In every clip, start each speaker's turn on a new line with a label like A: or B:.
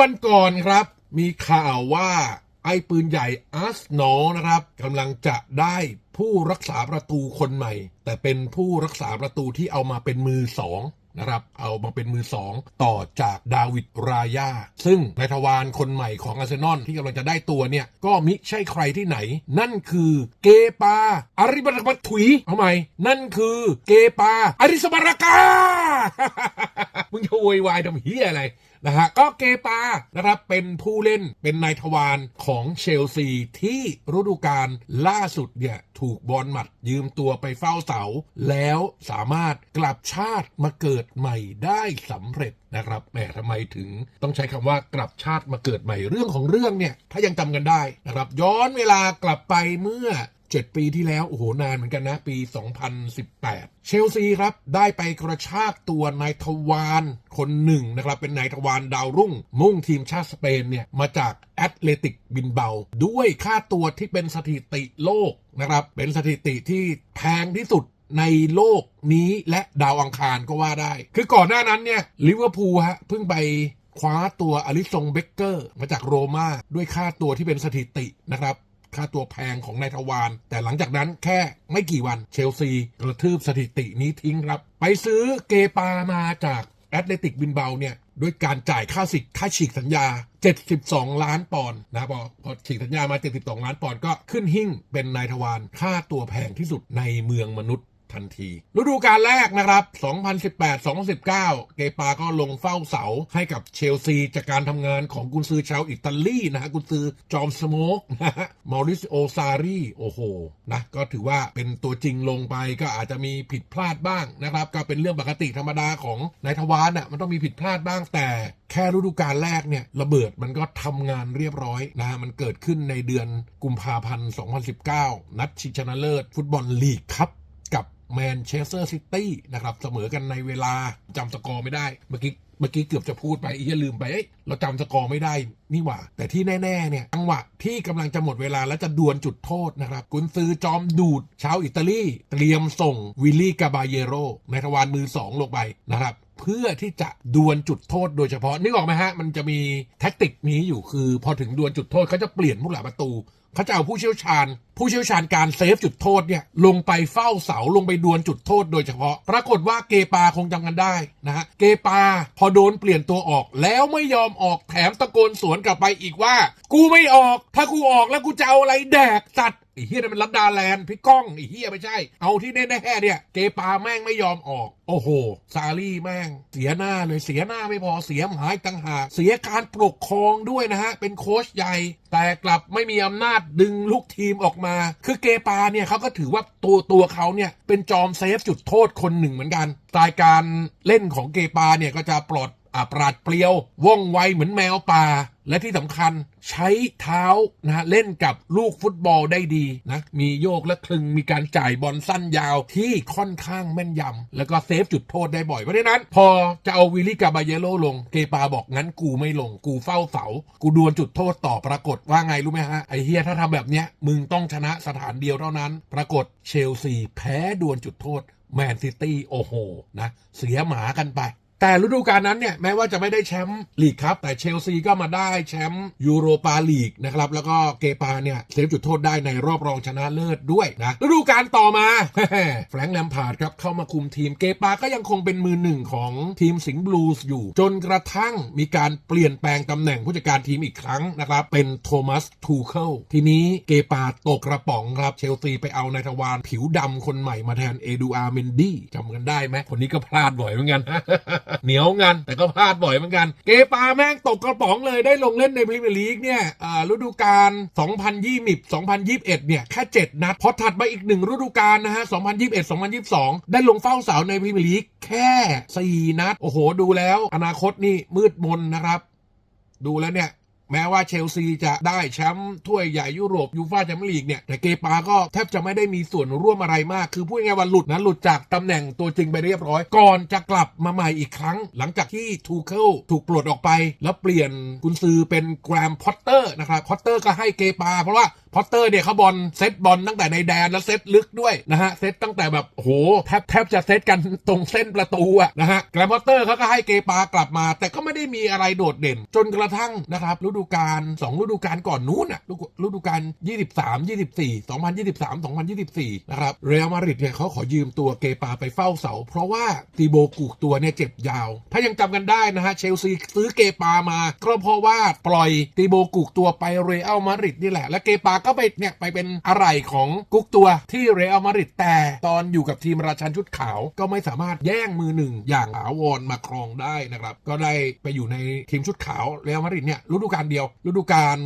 A: วันก่อนครับ มีข่าวว่าไอ้ปืนใหญ่อาร์สนอนะครับกำลังจะได้ผู้รักษาประตูคนใหม่ แต่เป็นผู้รักษาประตูที่เอามาเป็นมือสองนะครับ เอามาเป็นมือสองต่อจากดาวิดรายา ซึ่งนายทวารคนใหม่ของอาร์เซนอลที่กำลังจะได้ตัวเนี่ย ก็มิใช่ใครที่ไหน นั่นคือเกปาอาริบัตบัตถุย เอาใหม่ นั่นคือเกปาอาริสบารากามึงจะโวยวายทำเฮียอะไร นะฮะก็เกปานะครับเป็นผู้เล่นเป็นนายทวารของเชลซีที่ฤดูกาลล่าสุดเนี่ยถูกบอลหมัดยืมตัวไปเฝ้าเสา แล้วสามารถกลับชาติมาเกิดใหม่ได้สำเร็จนะครับแหมทำไมถึงต้องใช้คำว่ากลับชาติมาเกิดใหม่เรื่องของเรื่องเนี่ยถ้ายังจำกันได้นะครับย้อนเวลากลับไปเมื่อ 7 ปีที่แล้ว โอ้โห นานเหมือนกันนะ ปี 2018 เชลซีครับ ได้ไปกระชากตัวนายทวารคนหนึ่งนะครับ เป็นนายทวารดาวรุ่ง มุ่งทีมชาติสเปนเนี่ย มาจากแอตเลติกบินเบา ด้วยค่าตัวที่เป็นสถิติโลกนะครับ เป็นสถิติที่แพงที่สุดในโลกนี้และดาวอังคารก็ว่าได้ คือก่อนหน้านั้นเนี่ยลิเวอร์พูลฮะเพิ่งไปคว้าตัวอลิซงเบเกอร์มาจากโรม่าด้วยค่าตัวที่เป็นสถิตินะครับ ค่าตัวแพงของนายทวารแต่หลังจากนั้นแค่ไม่กี่วันเชลซีกระทืบสถิตินี้ทิ้งครับ ไปซื้อเกปามาจากแอตเลติกบินเบาเนี่ยด้วยการจ่ายค่าสิทธิ์ค่าฉีกสัญญา 72 ล้านปอนด์นะพอพอฉีกสัญญามา 72 ล้านปอนด์ก็ขึ้นหิ่งเป็นนายทวารค่าตัวแพงที่สุดในเมืองมนุษย์ ทันที ฤดูกาลแรกนะครับ 2018-2019 เกปาก็ลงเฝ้าเสาให้กับเชลซี จากการทำงานของกุนซือชาวอิตาลีนะฮะกุนซือจอมสโมกนะฮะมอริสโอซารีโอ้โหนะก็ถือว่าเป็นตัวจริงลงไปก็อาจจะมีผิดพลาดบ้างนะครับก็เป็นเรื่องปกติธรรมดาของนายทวารน่ะมันต้องมีผิดพลาดบ้างแต่แค่ฤดูกาลแรกเนี่ยระเบิดมันก็ทำงานเรียบร้อยนะ มันเกิดขึ้นในเดือนกุมภาพันธ์ 2019 นัดชิงชนะเลิศฟุตบอลลีกครับ แมนเชสเตอร์ซิตี้นะครับเสมอกันในเวลาจำสกอร์ไม่ได้เมื่อกี้เมื่อกี้เกือบจะพูดไปอีกลืมไปเอ้ยเราจำสกอร์ไม่ได้นี่หว่า แต่ที่แน่ๆเนี่ยจังหวะที่กำลังจะหมดเวลาแล้วจะดวลจุดโทษนะครับกุนซือจอมดูดชาวอิตาลี เตรียมส่งวิลลี่กาบาเยโรในทวารมือสองลงไปนะครับ เพื่อที่จะดวลจุดโทษโดยเฉพาะนึกออกไหมฮะ มันจะมีแท็กติกนี้อยู่คือพอถึงดวลจุดโทษเขาจะเปลี่ยนผู้หลักประตูเขาจะเอาผู้เชี่ยวชาญ ผู้เชี่ยวชาญการเซฟจุดโทษเนี่ยลงไปเฝ้าเสาลงไปดวลจุดโทษโดยเฉพาะ ปรากฏว่าเกปาคงจำกันได้นะฮะเกปาพอโดนเปลี่ยนตัวออกแล้วไม่ยอมออกแถมตะโกนสวนกลับไปอีกว่า กูไม่ออก ถ้ากูออกแล้วกูจะเอาอะไรแดกสัตว์ ไอ้เฮียนั่นมันรัดดาแลนด์พี่ก้องไอ้เฮียไม่ใช่ เอาที่แน่ๆเนี่ยเกปาแม่งไม่ยอมออก โอ้โห ซารี่แม่ง เสียหน้าเลยเสียหน้าไม่พอเสียหายต่างหากเสียการปกครองด้วยนะฮะ เป็นโค้ชใหญ่แต่กลับไม่มีอำนาจดึงลูกทีมออกมา คือเกปาเนี่ยเขาก็ถือว่าตัวตัวเขาเนี่ยเป็นจอมเซฟจุดโทษคนหนึ่งเหมือนกันสไตล์การเล่นของเกปาเนี่ยก็จะปลอด อาปราดเปรียว ว่องไวเหมือนแมวป่า และที่สำคัญใช้เท้านะฮะเล่นกับลูกฟุตบอลได้ดีนะมีโยกและคลึงมีการจ่ายบอลสั้นยาวที่ค่อนข้างแม่นยำแล้วก็เซฟจุดโทษได้บ่อยเพราะฉะนั้น พอจะเอาวิลลี่กาบาเยโลลงเกปาบอกงั้นกูไม่ลง กูเฝ้าเสา กูดวลจุดโทษต่อปรากฏว่าไงรู้ไหมฮะไอเฮียถ้าทำแบบเนี้ยมึงต้องชนะสถานเดียวเท่านั้น ปรากฏเชลซีแพ้ดวลจุดโทษแมนซิตี้โอ้โหนะเสียหมากันไป แต่ฤดูกาลนั้นเนี่ยแม้ว่าจะไม่ได้แชมป์ลีกครับแต่เชลซีก็มาได้แชมป์ยูโรปาลีกนะครับแล้วก็เกปาเนี่ยเซฟจุดโทษได้ในรอบรองชนะเลิศด้วยนะฤดูกาลต่อมาแฟรงค์แลมพาร์ดครับเข้ามาคุมทีมเกปาก็ยังคงเป็นมือหนึ่งของทีมสิงห์บลูส์อยู่ จนกระทั่งมีการเปลี่ยนแปลงตำแหน่งผู้จัดการทีมอีกครั้งนะครับเป็นโทมัสทูเคิลทีนี้เกปาตกกระป๋องครับเชลซีไปเอานายทวารผิวดำคนใหม่มาแทนเอดูอาร์เมนดี้จำกันได้ไหมคนนี้ก็พลาดบ่อยเหมือนกันเหนียวงัน แต่ก็พลาดบ่อยเหมือนกัน เกปาแม่งตกกระป๋องเลยได้ลงเล่นในพรีเมียร์ลีกเนี่ยอ่าฤดูกาล 2020 2021 เนี่ย แค่ 7 นัด พอถัดมาอีกหนึ่งฤดูกาลนะฮะ 2021 2022 ได้ลงเฝ้าเสาในพรีเมียร์ลีกแค่ 4 นัด โอ้โห ดูแล้ว อนาคตนี่มืดมนนะครับ ดูแล้วเนี่ย แม้ว่าเชลซีจะได้แชมป์ถ้วยใหญ่ยุโรปยูฟ่าแชมเปี้ยนลีกเนี่ยแต่เกปาก็แทบจะไม่ได้มีส่วนร่วมอะไรมาก คือพูดง่ายว่าหลุดนะหลุดจากตำแหน่งตัวจริงไปเรียบร้อย ก่อนจะกลับมาใหม่อีกครั้ง หลังจากที่ทูเคิลถูกปลดออกไป แล้วเปลี่ยนกุนซือเป็นแกรมพอตเตอร์นะครับพอตเตอร์ก็ให้เกปา เพราะว่าพอตเตอร์เนี่ยเขาบอลเซตบอลตั้งแต่ในแดนแล้วเซตลึกด้วยนะฮะเซตตั้งแต่แบบโหแทบแทบจะเซตกันตรงเส้นประตูอะนะฮะแกรมพอตเตอร์เขาก็ให้เกปากลับมา แต่ก็ไม่ได้มีอะไรโดดเด่น จนกระทั่งนะครับฤดูกาล2ฤดูกาลก่อนนู้นอะฤดูกาล23 24 2023 2024 นะครับ เรอัลมาดริดเนี่ยเขาขอยืมตัวเกปาไปเฝ้าเสา เพราะว่าตีโบกูกตัวเนี่ยเจ็บยาว ถ้ายังจำกันได้นะฮะเชลซีซื้อเกปามาก็เพราะว่าปล่อยตีโบกูกตัวไปเรอัลมาดริดนี่แหละ และเกปาก็ไปเนี่ยไปเป็นอะไรของกุกตัวที่เรอัลมาดริดแต่ตอนอยู่กับทีมราชันชุดขาวก็ไม่สามารถแย่งมือหนึ่งอย่างถาวรมาครองได้นะครับ ก็ได้ไปอยู่ในทีมชุดขาวเรอัลมาดริดเนี่ยฤดูกาลเดียว ฤดูกาล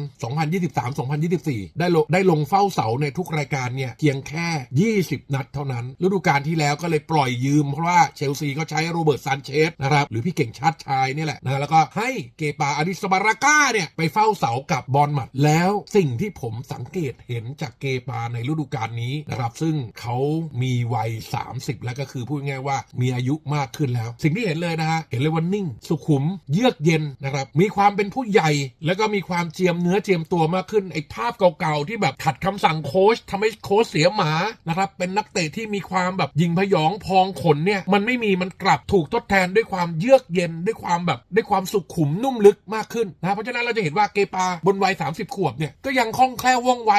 A: 2023-2024 ได้ลงได้ลงเฝ้าเสาในทุกรายการเนี่ยเพียงแค่ 20 นัดเท่านั้น ฤดูกาลที่แล้วก็เลยปล่อยยืม เพราะว่าเชลซีก็ใช้โรเบิร์ตซานเชสนะครับ หรือพี่เก่งชาติชายนี่แหละนะแล้วก็ให้เกปาอดิสบาราก้าเนี่ยไปเฝ้าเสากับบอลหมัด แล้วสิ่งที่ผมสังเกตเห็นจากเกปาในฤดูกาลนี้นะครับ ซึ่งเขามีวัย 30 แล้วก็คือพูดง่ายว่ามีอายุมากขึ้นแล้ว สิ่งที่เห็นเลยนะฮะเห็นเลยว่านิ่ง สุขุมเยือกเย็นนะครับมีความเป็นผู้ใหญ่แล้วก็มีความเจียมเนื้อเจียมตัวมากขึ้นไอ้ภาพเก่าๆที่แบบขัดคำสั่งโค้ชทำให้โค้ชเสียหมานะครับเป็นนักเตะที่มีความแบบยิงพยองพองขนเนี่ยมันไม่มีมันกลับถูกทดแทนด้วยความเยือกเย็นด้วยความแบบด้วยความสุขุมนุ่มลึกมากขึ้นนะเพราะฉะนั้นเราจะเห็นว่าเกปาบนวัย 30 ขวบเนี่ยก็ยังคล่องแคล่วว่องไว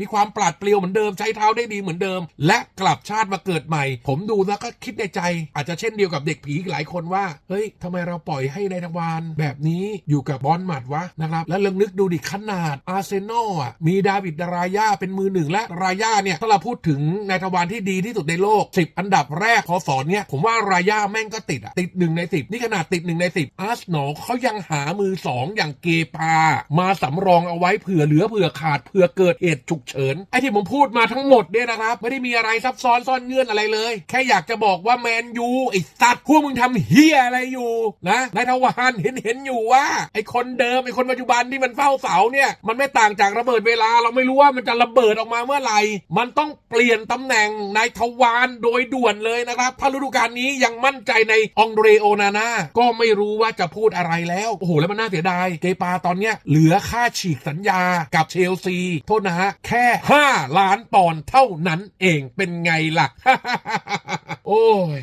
A: มีความปราดเปรียวเหมือนเดิมใช้เท้าได้ดีเหมือนเดิม และกลับชาติมาเกิดใหม่ ผมดูแล้วก็คิดในใจ อาจจะเช่นเดียวกับเด็กผีหลายคนว่าเฮ้ยทำไมเราปล่อยให้ในายทวารแบบนี้อยู่กับบอลหมัดวะนะครับแล้วลองนึกดูดิขนาดอาร์เซนอลอะมีดาวิดรายาเป็นมือหนึ่งและรายาเนี่ยถ้าเราพูดถึงนายทวารที่ดีที่สุดในโลก 10 อันดับแรกพอสอนเนี่ยผมว่ารายาแม่งก็ติดอะติดหนึ่งใน10นี่ขนาดติดหนึ่งใน10อาร์เซนอลเขายังหามือสองอย่างเกปา มาสำรองเอาไว้เผื่อเหลือเผื่อขาดเผื่อเกิดเหตุฉุกเฉินไอ้ที่ผมพูดมาทั้งหมดเนี่ยนะครับ ไม่ได้มีอะไรซับซ้อนซ่อนเงื่อนอะไรเลย แค่อยากจะบอกว่าแมนยูไอ้สัตว์พวกมึงทำเฮียอะไรอยู่นะนายทวารเห็นเห็นอยู่ว่าไอ้คนเดิมไอ้คนปัจจุบันที่มันเฝ้าเสาเนี่ยมันไม่ต่างจากระเบิดเวลา เราไม่รู้ว่ามันจะระเบิดออกมาเมื่อไหร่มันต้องเปลี่ยนตำแหน่งนายทวารโดยด่วนเลยนะครับ ถ้าฤดูกาลนี้ยังมั่นใจในองเดรโอนาน่าก็ไม่รู้ว่าจะพูดอะไรแล้วโอ้โหแล้วมันน่าเสียดายเกปาตอนเนี้ยเหลือค่าฉีกสัญญากับเชลซีโทษนะฮะแค่ค่ห้าล้านปอนเท่านั้นเองเป็นไงล่ะ โอ้ย